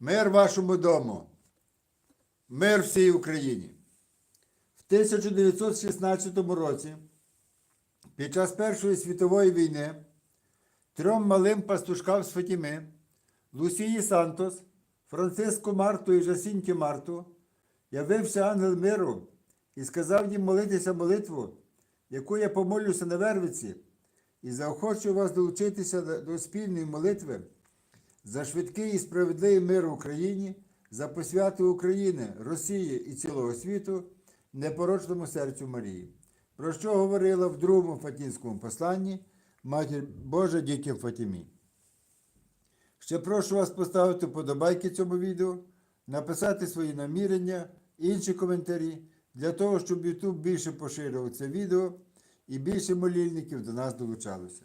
Мир вашому дому. Мир всій Україні. В 1916 році, під час Першої світової війни, трьом малим пастушкам з Фатіми, Лусії Сантос, Франциску Марту і Жасінті Марту, явився ангел миру і сказав їм молитися молитву, яку я помолюся на Вервиці, і заохочу вас долучитися до- до спільної молитви за швидкий і справедливий мир в Україні, за посвяту України, Росії і цілого світу, непорочному серцю Марії, про що говорила в другому Фатінському посланні Матір Божа дітям Фатімі. Ще прошу вас поставити подобайки цьому відео, написати свої намірення, інші коментарі, для того, щоб YouTube більше поширював це відео і більше молільників до нас долучалося.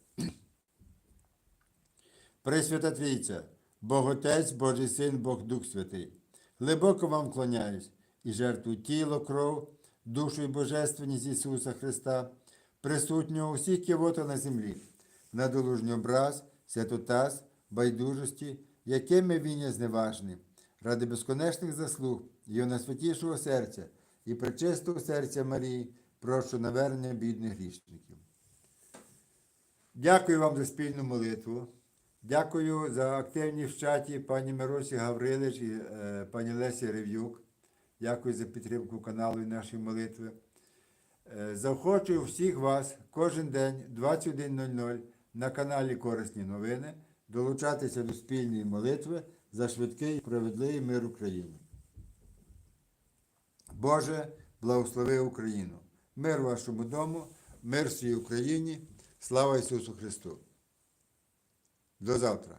Пресвята Трійця, Бог Отець, Божий Син, Бог Дух Святий, глибоко вам вклоняюсь і жертву тіло, кров, душу і божественність Ісуса Христа, присутнього у всіх кивота на землі, надолужній образ, святотаз, байдужості, якими він є зневажний, ради безконечних заслуг Його найсвятішого серця і пречистого серця Марії, прошу навернення бідних грішників. Дякую вам за спільну молитву. Дякую за активність в чаті пані Миросі Гаврилич і е, пані Лесі Рев'юк. Дякую за підтримку каналу і нашої молитви. Е, Заохочую всіх вас кожен день 21.00 на каналі Корисні новини долучатися до спільної молитви за швидкий і справедливий мир України. Боже, благослови Україну! Мир вашому дому, мир всій Україні, слава Ісусу Христу! До завтра!